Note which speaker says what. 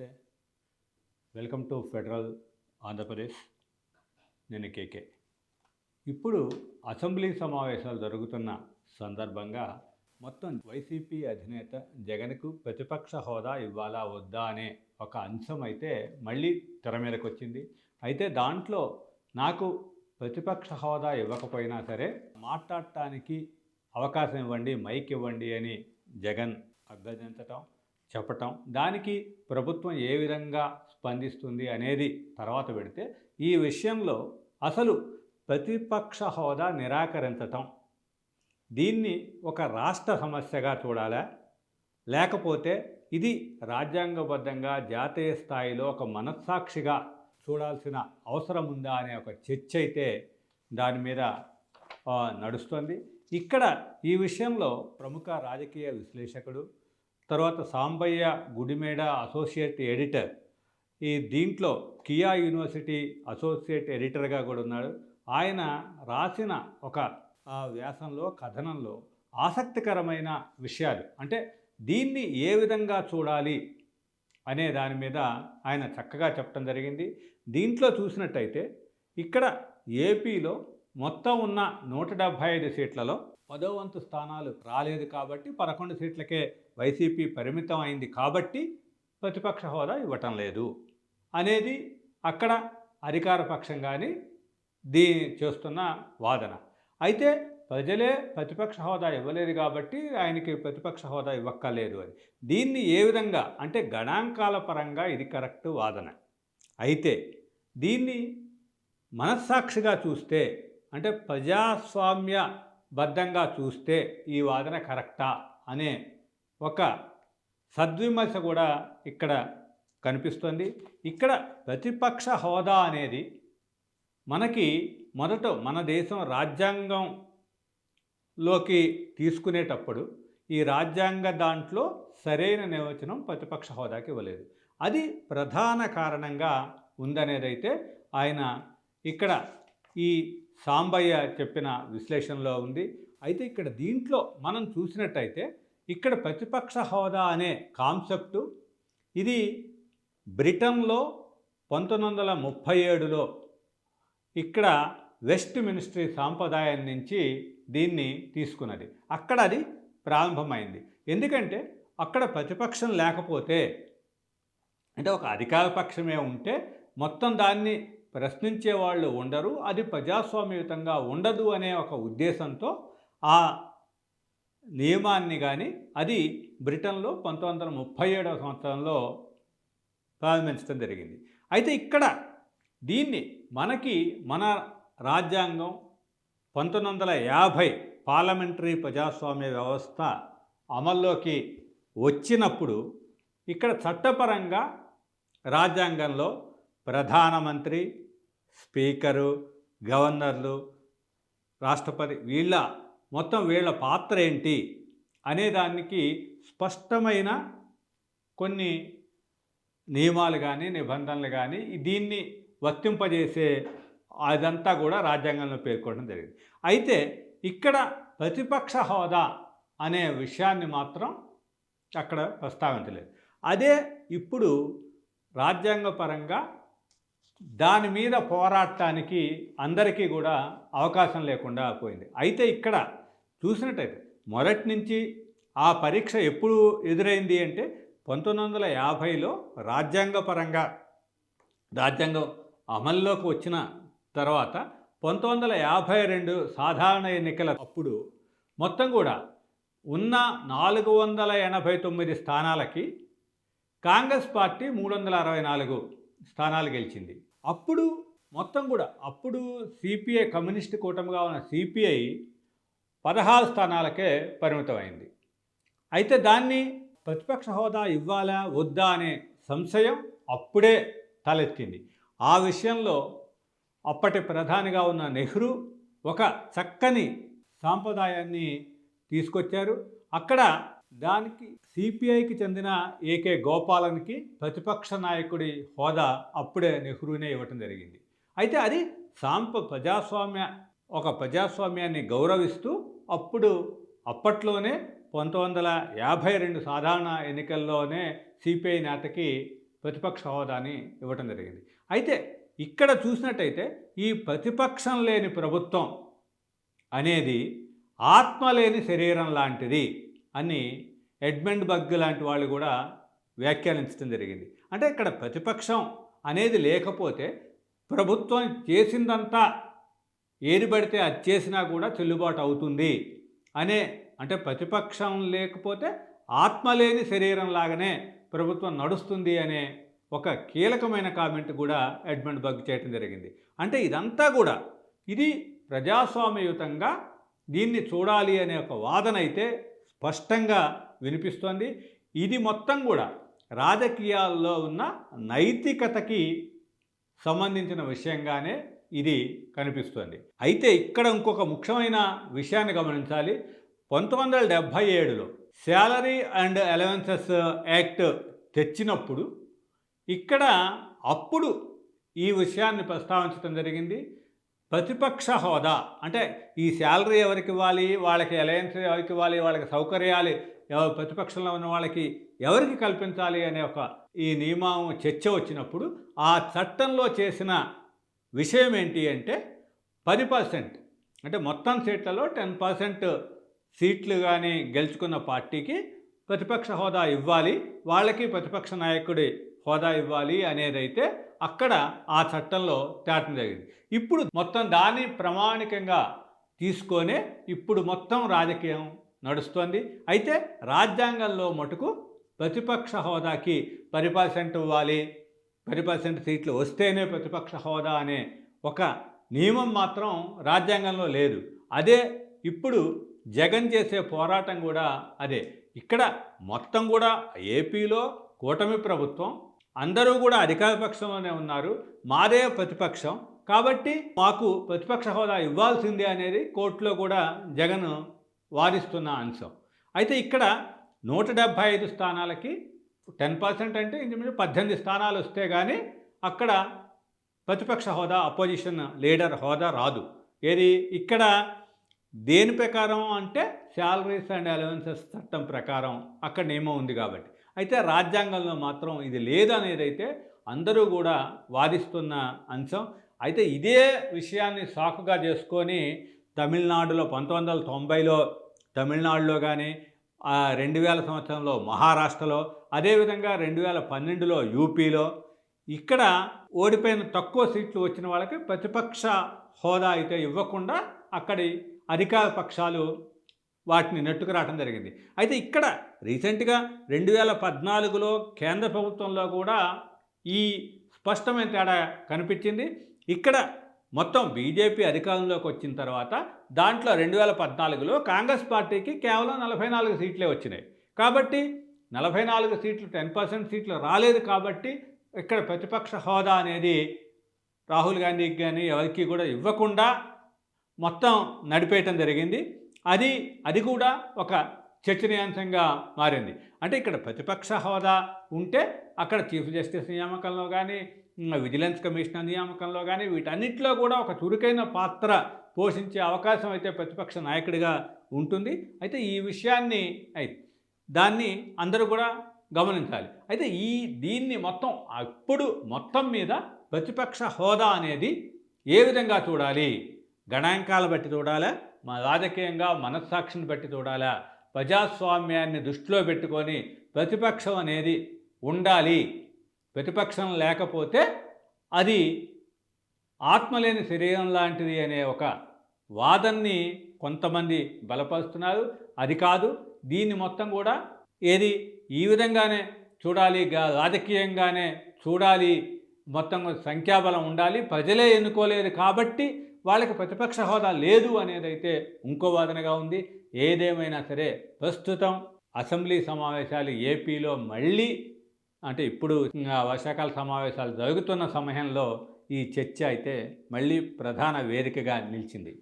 Speaker 1: నమస్తే. Welcome to Federal Andhra Pradesh. నేను KK. ఇప్పుడు అసెంబ్లీ సమావేశాలు జరుగుతున్న సందర్భంగా మొత్తం వైసీపీ అధినేత జగన్కు ప్రతిపక్ష హోదా ఇవ్వాలా వద్దా అనే ఒక అంశం అయితే మళ్ళీ తెర మీదకి వచ్చింది. అయితే దాంట్లో నాకు ప్రతిపక్ష హోదా ఇవ్వకపోయినా సరే మాట్లాడటానికి అవకాశం ఇవ్వండి మైక్ ఇవ్వండి అని జగన్ అభ్యర్థించటం చెప్పటం. దానికి ప్రభుత్వం ఏ విధంగా స్పందిస్తుంది అనేది తర్వాత పెడితే ఈ విషయంలో అసలు ప్రతిపక్ష హోదా నిరాకరించటం. దీన్ని ఒక రాష్ట్ర సమస్యగా చూడాలా? లేకపోతే ఇది రాజ్యాంగబద్ధంగా జాతీయ స్థాయిలో ఒక మనస్సాక్షిగా చూడాల్సిన అవసరం ఉందా అనే ఒక చర్చ అయితే దాని మీద నడుస్తుంది. ఇక్కడ ఈ విషయంలో ప్రముఖ రాజకీయ విశ్లేషకుడు తర్వాత సాంబయ్య గుడిమేడ అసోసియేట్ ఎడిటర్. ఈ దీంట్లో కియా యూనివర్సిటీ అసోసియేట్ ఎడిటర్గా కూడా ఉన్నాడు. ఆయన రాసిన ఒక ఆ వ్యాసంలో కథనంలో ఆసక్తికరమైన విషయాలు. అంటే దీన్ని ఏ విధంగా చూడాలి అనే దాని మీద ఆయన చక్కగా చెప్పడం జరిగింది. దీంట్లో చూసినట్టయితే ఇక్కడ ఏపీలో మొత్తం ఉన్న నూట డెబ్భై ఐదు సీట్లలో పదో వంతు స్థానాలు రాలేదు కాబట్టి పదకొండు సీట్లకే వైసీపీ పరిమితం అయింది కాబట్టి ప్రతిపక్ష హోదా ఇవ్వటం లేదు అనేది అక్కడ అధికార పక్షంగానే కానీ దీ చేస్తున్న వాదన. అయితే ప్రజలే ప్రతిపక్ష హోదా ఇవ్వలేదు కాబట్టి ఆయనకి ప్రతిపక్ష హోదా ఇవ్వక్కర్లేదు అని. దీన్ని ఏ విధంగా అంటే గణాంకాల పరంగా ఇది కరెక్ట్ వాదన. అయితే దీన్ని మనస్సాక్షిగా చూస్తే అంటే ప్రజాస్వామ్య బద్ధంగా చూస్తే ఈ వాదన కరెక్టా అనే ఒక సద్విమర్శ కూడా ఇక్కడ కనిపిస్తుంది. ఇక్కడ ప్రతిపక్ష హోదా అనేది మనకి మొదట మన దేశం రాజ్యాంగంలోకి తీసుకునేటప్పుడు ఈ రాజ్యాంగ దాంట్లో సరైన నిర్వచనం ప్రతిపక్ష హోదాకి ఇవ్వలేదు. అది ప్రధాన కారణంగా ఉందనేదైతే ఆయన ఇక్కడ ఈ సాంబయ్య చెప్పిన విశ్లేషణలో ఉంది. అయితే ఇక్కడ దీంట్లో మనం చూసినట్టయితే ఇక్కడ ప్రతిపక్ష హోదా అనే కాన్సెప్టు ఇది బ్రిటన్లో పంతొమ్మిది వందల ముప్పై ఏడులో ఇక్కడ వెస్ట్ మినిస్ట్రీ సాంప్రదాయం నుంచి దీన్ని తీసుకున్నది. అక్కడ అది ప్రారంభమైంది. ఎందుకంటే అక్కడ ప్రతిపక్షం లేకపోతే అంటే ఒక అధికార పక్షమే ఉంటే మొత్తం దాన్ని ప్రశ్నించే వాళ్ళు ఉండరు అది ప్రజాస్వామ్యయుతంగా ఉండదు అనే ఒక ఉద్దేశంతో ఆ నియమాన్ని కానీ అది బ్రిటన్లో పంతొమ్మిది వందల ముప్పై ఏడవ సంవత్సరంలో ప్రారంభించడం జరిగింది. అయితే ఇక్కడ దీన్ని మనకి మన రాజ్యాంగం పంతొమ్మిది వందల యాభై పార్లమెంటరీ ప్రజాస్వామ్య వ్యవస్థ అమల్లోకి వచ్చినప్పుడు ఇక్కడ చట్టపరంగా రాజ్యాంగంలో ప్రధానమంత్రి స్పీకరు గవర్నర్లు రాష్ట్రపతి వీళ్ళ మొత్తం వీళ్ళ పాత్ర ఏంటి అనే దానికి స్పష్టమైన కొన్ని నియమాలు కానీ నిబంధనలు కానీ దీన్ని వర్తింపజేసే అదంతా కూడా రాజ్యాంగంలో పేర్కొనడం జరిగింది. అయితే ఇక్కడ ప్రతిపక్ష హోదా అనే విషయాన్ని మాత్రం అక్కడ ప్రస్తావించలేదు. అదే ఇప్పుడు రాజ్యాంగపరంగా దాని మీద పోరాటానికి అందరికీ కూడా అవకాశం లేకుండా పోయింది. అయితే ఇక్కడ చూసినట్టయితే మొదటి నుంచి ఆ పరీక్ష ఎప్పుడు ఎదురైంది అంటే పంతొమ్మిది వందల యాభైలో రాజ్యాంగపరంగా రాజ్యాంగం అమల్లోకి వచ్చిన తర్వాత పంతొమ్మిది వందల యాభై రెండు సాధారణ ఎన్నికల అప్పుడు మొత్తం కూడా ఉన్న నాలుగు వందల ఎనభై తొమ్మిది స్థానాలకి కాంగ్రెస్ పార్టీ మూడు వందల అరవై నాలుగు స్థానాలు గెలిచింది. అప్పుడు మొత్తం కూడా అప్పుడు సిపిఐ కమ్యూనిస్ట్ కూటమిగా ఉన్న సిపిఐ పదహారు స్థానాలకే పరిమితమైంది. అయితే దాన్ని ప్రతిపక్ష హోదా ఇవ్వాలా వద్దా అనే సంశయం అప్పుడే తలెత్తింది. ఆ విషయంలో అప్పటి ప్రధానిగా ఉన్న నెహ్రూ ఒక చక్కని సాంప్రదాయాన్ని తీసుకొచ్చారు. అక్కడ దానికి సిపిఐకి చెందిన ఏకే గోపాలన్కి ప్రతిపక్ష నాయకుడి హోదా అప్పుడే నెహ్రూనే ఇవ్వటం జరిగింది. అయితే అది సాంప ప్రజాస్వామ్య ఒక ప్రజాస్వామ్యాన్ని గౌరవిస్తూ అప్పుడు అప్పట్లోనే పంతొమ్మిది వందల యాభై రెండు సాధారణ ఎన్నికల్లోనే సిపిఐ నేతకి ప్రతిపక్ష హోదాని ఇవ్వటం జరిగింది. అయితే ఇక్కడ చూసినట్టయితే ఈ ప్రతిపక్షం లేని ప్రభుత్వం అనేది ఆత్మ లేని శరీరం లాంటిది అని ఎడ్మండ్ బగ్ లాంటి వాళ్ళు కూడా వ్యాఖ్యానించడం జరిగింది. అంటే ఇక్కడ ప్రతిపక్షం అనేది లేకపోతే ప్రభుత్వం చేసిందంతా ఏది పడితే అది చేసినా కూడా చెల్లుబాటు అవుతుంది అనే అంటే ప్రతిపక్షం లేకపోతే ఆత్మ లేని శరీరం లాగానే ప్రభుత్వం నడుస్తుంది అనే ఒక కీలకమైన కామెంట్ కూడా ఎడ్మండ్ బగ్ చేయటం జరిగింది. అంటే ఇదంతా కూడా ఇది ప్రజాస్వామ్యయుతంగా దీన్ని చూడాలి అనే ఒక వాదన అయితే స్పష్టంగా వినిపిస్తోంది. ఇది మొత్తం కూడా రాజకీయాల్లో ఉన్న నైతికతకి సంబంధించిన విషయంగానే ఇది కనిపిస్తుంది. అయితే ఇక్కడ ఇంకొక ముఖ్యమైన విషయాన్ని గమనించాలి. పంతొమ్మిది వందల డెబ్భై ఏడులో శాలరీ అండ్ అలవెన్సెస్ యాక్ట్ తెచ్చినప్పుడు ఇక్కడ అప్పుడు ఈ విషయాన్ని ప్రస్తావించడం జరిగింది. ప్రతిపక్ష హోదా అంటే ఈ శాలరీ ఎవరికి ఇవ్వాలి వాళ్ళకి అలయన్స్ ఎవరికి ఇవ్వాలి వాళ్ళకి సౌకర్యాలు ఎవరు ప్రతిపక్షంలో ఉన్న వాళ్ళకి ఎవరికి కల్పించాలి అనే ఒక ఈ నియమం చర్చ వచ్చినప్పుడు ఆ చట్టంలో చేసిన విషయం ఏంటి అంటే పది పర్సెంట్. అంటే మొత్తం సీట్లలో టెన్ పర్సెంట్ సీట్లు కానీ గెలుచుకున్న పార్టీకి ప్రతిపక్ష హోదా ఇవ్వాలి వాళ్ళకి ప్రతిపక్ష నాయకుడి హోదా ఇవ్వాలి అనేదైతే అక్కడ ఆ చట్టంలో తేటం జరిగింది. ఇప్పుడు మొత్తం దాన్ని ప్రామాణికంగా తీసుకొనే ఇప్పుడు మొత్తం రాజకీయం నడుస్తోంది. అయితే రాజ్యాంగంలో మటుకు ప్రతిపక్ష హోదాకి పది పర్సెంట్ ఇవ్వాలి పది పర్సెంట్ సీట్లు వస్తేనే ప్రతిపక్ష హోదా అనే ఒక నియమం మాత్రం రాజ్యాంగంలో లేదు. అదే ఇప్పుడు జగన్ చేసే పోరాటం కూడా అదే. ఇక్కడ మొత్తం కూడా ఏపీలో కూటమి ప్రభుత్వం అందరూ కూడా అధికార పక్షంలోనే ఉన్నారు. మాదే ప్రతిపక్షం. కాబట్టి మాకు ప్రతిపక్ష హోదా ఇవ్వాల్సిందే అనేది కోర్టులో కూడా జగన్ వాదిస్తున్న అంశం. అయితే ఇక్కడ నూట డెబ్భై ఐదు స్థానాలకి టెన్ పర్సెంట్ అంటే ఇంచుమించు పద్దెనిమిది స్థానాలు వస్తే కానీ అక్కడ ప్రతిపక్ష హోదా అపోజిషన్ లీడర్ హోదా రాదు. ఏది ఇక్కడ దేని ప్రకారం అంటే శాలరీస్ అండ్ అలవెన్సెస్ చట్టం ప్రకారం అక్కడ నియమం ఉంది కాబట్టి. అయితే రాజ్యాంగంలో మాత్రం ఇది లేదనేది అయితే అందరూ కూడా వాదిస్తున్న అంశం. అయితే ఇదే విషయాన్ని సాకుగా చేసుకొని తమిళనాడులో పంతొమ్మిది వందల తొంభైలో తమిళనాడులో కానీ రెండు వేల సంవత్సరంలో మహారాష్ట్రలో అదేవిధంగా రెండు వేల పన్నెండులో యూపీలో ఇక్కడ ఓడిపోయిన తక్కువ సీట్లు వచ్చిన వాళ్ళకి ప్రతిపక్ష హోదా అయితే ఇవ్వకుండా అక్కడి అధికార పక్షాలు వాటిని నెట్టుకు రావడం జరిగింది. అయితే ఇక్కడ రీసెంట్గా రెండు వేల పద్నాలుగులో కేంద్ర ప్రభుత్వంలో కూడా ఈ స్పష్టమైన తేడా కనిపించింది. ఇక్కడ మొత్తం బీజేపీ అధికారంలోకి వచ్చిన తర్వాత దాంట్లో రెండు వేల పద్నాలుగులో కాంగ్రెస్ పార్టీకి కేవలం నలభై నాలుగు సీట్లే వచ్చినాయి. కాబట్టి నలభై నాలుగు సీట్లు టెన్ పర్సెంట్ సీట్లు రాలేదు కాబట్టి ఇక్కడ ప్రతిపక్ష హోదా అనేది రాహుల్ గాంధీకి కానీ ఎవరికి కూడా ఇవ్వకుండా మొత్తం నడిపేయటం జరిగింది. అది అది కూడా ఒక చర్చనీయాంశంగా మారింది. అంటే ఇక్కడ ప్రతిపక్ష హోదా ఉంటే అక్కడ చీఫ్ జస్టిస్ నియామకంలో కానీ విజిలెన్స్ కమిషనర్ నియామకంలో కానీ వీటన్నిటిలో కూడా ఒక చురుకైన పాత్ర పోషించే అవకాశం అయితే ప్రతిపక్ష నాయకుడిగా ఉంటుంది. అయితే ఈ విషయాన్ని దాన్ని అందరూ కూడా గమనించాలి. అయితే ఈ దీన్ని మొత్తం అప్పుడు మొత్తం మీద ప్రతిపక్ష హోదా అనేది ఏ విధంగా చూడాలి? గణాంకాలు బట్టి చూడాలా? మా రాజకీయంగా మనస్సాక్షిని బట్టి చూడాలా? ప్రజాస్వామ్యాన్ని దృష్టిలో పెట్టుకొని ప్రతిపక్షం అనేది ఉండాలి. ప్రతిపక్షం లేకపోతే అది ఆత్మలేని శరీరం లాంటిది అనే ఒక వాదన్ని కొంతమంది బలపరుస్తున్నారు. అది కాదు దీన్ని మొత్తం కూడా ఏది ఈ విధంగానే చూడాలి రాజకీయంగానే చూడాలి మొత్తం సంఖ్యాబలం ఉండాలి. ప్రజలే ఎన్నుకోలేదు కాబట్టి వాళ్ళకి ప్రతిపక్ష హోదా లేదు అనేది అయితే ఇంకో వాదనగా ఉంది. ఏదేమైనా సరే ప్రస్తుతం అసెంబ్లీ సమావేశాలు ఏపీలో మళ్ళీ అంటే ఇప్పుడు వర్షాకాల సమావేశాలు జరుగుతున్న సమయంలో ఈ చర్చ అయితే మళ్ళీ ప్రధాన వేదికగా నిలిచింది.